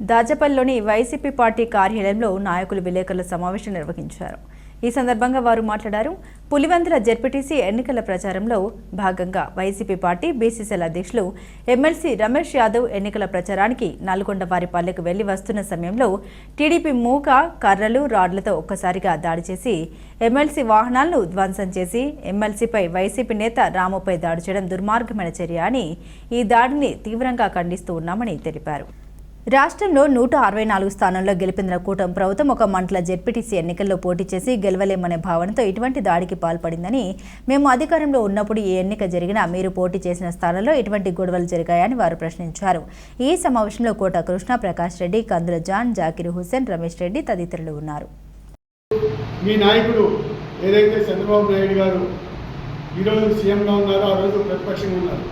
దాచపల్లిలోని YCP party కార్యాలయంలో నాయకులు విలేకరుల సమావేశం నిర్వహించారు. ఈ సందర్భంగా వారు మాట్లాడారు. పులివెందుల జెడ్పీటీసీ ఎన్నికల ప్రచారంలో భాగంగా వైసీపీ పార్టీ బీసీసీఎల్ అధ్యక్షులు ఎమ్మెల్సీ రమేష్ యాదవ్ ఎన్నికల ప్రచారానికి నల్గొండ వారి పల్లెకు వెళ్ళి వస్తున్న సమయంలో టీడీపీ మూక కర్రలు రాడ్లతో ఒక్కసారిగా దాడి చేసి ఎమ్మెల్సీ వాహనాలను ధ్వంసం చేసి ఎమ్మెల్సీపై వైసీపీ నేత రాముపై దాడి చేయడం దుర్మార్గమైన చర్య అని ఈ దాడిని తీవ్రంగా ఖండిస్తూ ఉన్నామని తెలిపారు. రాష్ట్రంలో నూట అరవై నాలుగు స్థానాల్లో గెలిపిన కూటమి ప్రభుత్వం ఒక మంటల జెడ్పీటీసీ ఎన్నికల్లో పోటీ చేసి గెలవలేమనే భావనతో ఇటువంటి దాడికి పాల్పడిందని మేము అధికారంలో ఉన్నప్పుడు ఈ ఎన్నిక జరిగినా మీరు పోటీ చేసిన స్థానాల్లో ఎటువంటి గొడవలు జరిగాయని వారు ప్రశ్నించారు. ఈ సమావేశంలో కోట కృష్ణ ప్రకాష్ రెడ్డి కందుల జాన్ జాకిర్ హుస్సేన్ రమేష్ రెడ్డి తదితరులు ఉన్నారు. మీ నాయకుడు ఏదైతే చంద్రబాబు నాయుడు గారు ఈరోజు సీఎంగా ఉన్నారో ఆ రోజు ప్రతిపక్షంగా ఉన్నారు.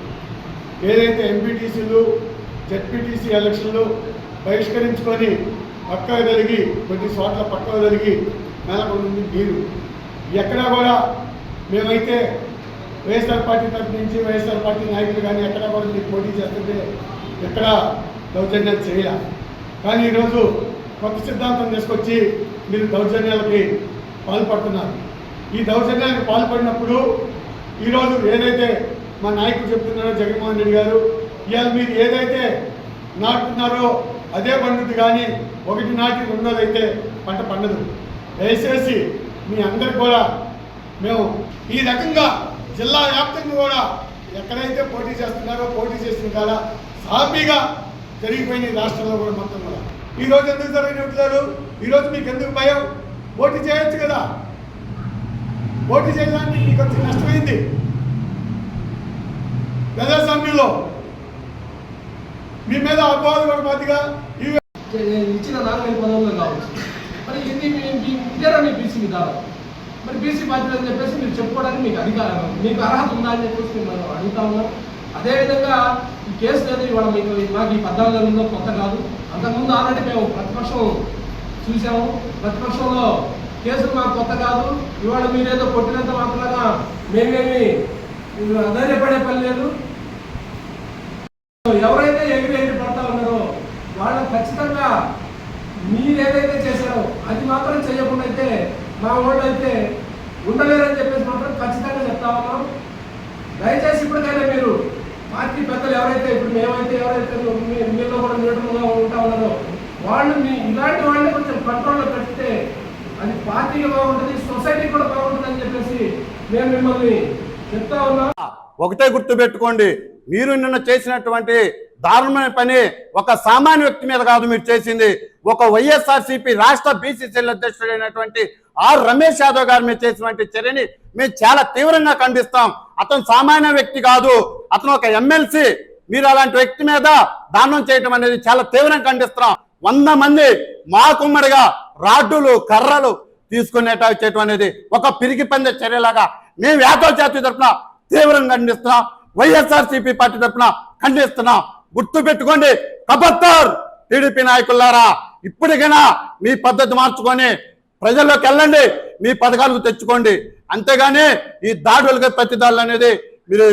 ఏదైతే ఎంపీటీసీలు జెడ్పీటీసీ ఎలక్షన్లు బహిష్కరించుకొని పక్కకు జరిగి కొన్ని చోట్ల పక్కకు జరిగి నెలకొంది మీరు. ఎక్కడా కూడా మేమైతే వైఎస్ఆర్ పార్టీ తరఫు నుంచి వైఎస్ఆర్ పార్టీ నాయకులు కానీ ఎక్కడా కూడా మీరు పోటీ చేస్తుంటే ఎక్కడ దౌర్జన్యాలు చేయాల. కానీ ఈరోజు కొత్త సిద్ధాంతం తీసుకొచ్చి మీరు దౌర్జన్యాలకి పాల్పడుతున్నారు. ఈ దౌర్జన్యానికి పాల్పడినప్పుడు ఈరోజు ఏదైతే మా నాయకుడు చెప్తున్నారో జగన్మోహన్ రెడ్డి గారు ఇవాళ మీరు ఏదైతే నాటుతున్నారో అదే పండుద్ది కానీ ఒకటి నాటి రెండోదైతే పంట పండదు. దయచేసి మీ అందరికి కూడా మేము ఈ రకంగా జిల్లా వ్యాప్తంగా కూడా ఎక్కడైతే పోటీ చేస్తున్నారో పోటీ చేసిన కాడ సాఫీగా జరిగిపోయింది రాష్ట్రంలో కూడా మొత్తం కూడా. ఈరోజు ఎందుకు జరిగినట్లేరు ఈరోజు మీకు ఎందుకు భయం? పోటీ చేయొచ్చు కదా? పోటీ చేయడానికి మీకు వచ్చి నష్టమైంది. ప్రజాస్వామ్యంలో మీ మీద అపవాదం మాదిగా నేను ఇచ్చిన నాలుగైదు వేల పదవుల్లో కావచ్చు. మరి ఇది మీ మీ మీ బీసీ విధానం? మరి బీసీ బాధ్యత అని చెప్పేసి మీరు చెప్పుకోవడానికి మీకు అధికారం మీకు అర్హత ఉందా అని చెప్పేసి మిమ్మల్ని అడుగుతా ఉన్నాం. అదేవిధంగా ఈ కేసు అనేది ఇవాళ మీకు మాకు ఈ పద్నాలుగు ఉందో కొత్త కాదు. అంతకుముందు ఆల్రెడీ మేము ప్రతిపక్షం చూసాము ప్రతిపక్షంలో కేసులు మాకు కొత్త కాదు. ఇవాళ మీరేదో కొట్టినంత మాత్రాన మేమేమి ధైర్యపడే పని లేదు. ఎవరైతే ఎగిరి ఎగిరి పడతా ఉన్నారో వాళ్ళని ఖచ్చితంగా మీరు ఏదైతే చేశారో అది మాత్రం చేయకుండా అయితే మా ఓళ్ళు అయితే ఉండలేరని చెప్పేసి మాత్రం ఖచ్చితంగా చెప్తా ఉన్నాం. దయచేసి ఇప్పటికైనా మీరు పార్టీ పెద్దలు ఎవరైతే ఇప్పుడు మేమైతే ఎవరైతే మీ- మీలో కూడా నిలటంగా ఉంటా ఉన్నారో వాళ్ళు మీ ఇలాంటి వాళ్ళని కొంచెం కంట్రోల్లో పెడితే అది పార్టీకి బాగుంటుంది సొసైటీకి కూడా బాగుంటుంది అని చెప్పేసి మేము మిమ్మల్ని చెప్తా ఉన్నాం. ఒకటే గుర్తు పెట్టుకోండి మీరు నిన్న చేసినటువంటి దారుణమైన పని ఒక సామాన్య వ్యక్తి మీద కాదు మీరు చేసింది. ఒక వైఎస్ఆర్సీపీ రాష్ట్ర బీసీసీఎల్ అధ్యక్షుడైనటువంటి ఆర్ రమేష్ యాదవ్ గారు మీరు చేసినటువంటి చర్యని మేము చాలా తీవ్రంగా ఖండిస్తాం. అతను సామాన్య వ్యక్తి కాదు. అతను ఒక ఎమ్మెల్సీ. మీరు అలాంటి వ్యక్తి మీద దానం చేయటం అనేది చాలా తీవ్రంగా ఖండిస్తున్నాం. వంద మంది మా కుమ్మడిగా రాడ్డులు కర్రలు తీసుకునేట చేయటం అనేది ఒక పిరిగి పందే చర్యలాగా మేము యాదవ్ జాతి తరఫున తీవ్రంగా ఖండిస్తున్నాం. వైఎస్ఆర్సీపీ పార్టీ తరఫున ఖండిస్తున్నాం. గుర్తు పెట్టుకోండి కబత్తర్ టీడీపీ నాయకులారా. ఇప్పటికైనా మీ పద్ధతి మార్చుకొని ప్రజల్లోకి వెళ్ళండి మీ పథకాలకు తెచ్చుకోండి. అంతేగాని ఈ దాడులకు ప్రతిదాడులు అనేది మీరు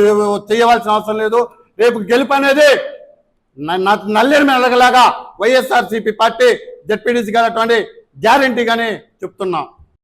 చేయవలసిన అవసరం లేదు. రేపు గెలుపు అనేది నల్లేరు మెలగలాగా వైఎస్ఆర్సీపీ పార్టీ జెడ్పీడీసీ గారు అటువంటి గ్యారంటీగానే చెప్తున్నాం.